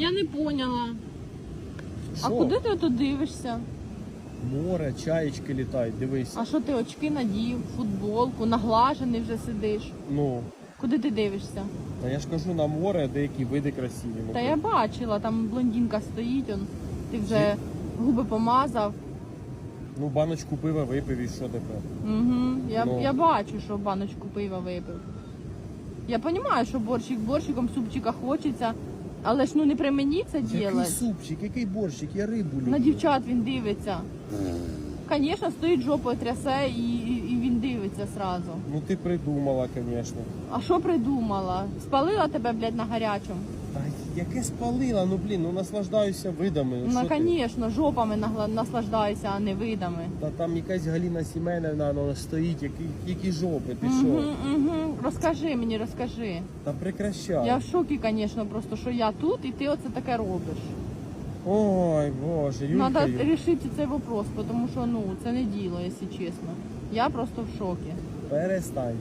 Я не поняла. А Що? куди ти тут дивишся? Море, чаєчки літають, дивись. А що ти очки надів, футболку, наглажений вже сидиш? Ну, Куди ти дивишся? а я ж кажу, на море деякі види красиві. Та я бачила, там блондинка стоїть, он, ти вже губи помазав. ну баночку пива випив і що тепер? Угу. Я, Ну. я бачу, що баночку пива випив. Я розумію, що борщик борщиком, супчика хочеться, але ж ну не при мені це Який ділать. супчик, який борщик, я рибу люблю. На дівчат він дивиться. Звісно, стоїть жопою трясе і, і, і він дивиться сразу. Ну ти придумала, звісно. А що придумала? Спалила тебе, блядь, на гарячому? Та яке спалила, ну блін, ну наслаждаюся видами. Ну, звісно, жопами нагла- наслаждайся, а не видами. Та там якась Галіна Сіменівна ну, стоїть, які, які жопи, ти що? угу. Розкажи мені, розкажи. Та прекращай. Я в шокі, звісно, просто що я тут і ти оце таке робиш. Ой, боже, Юлька, Треба Юлька, вирішити цей вопрос, тому що ну це не діло, якщо чесно. Я просто в шокі. перестань.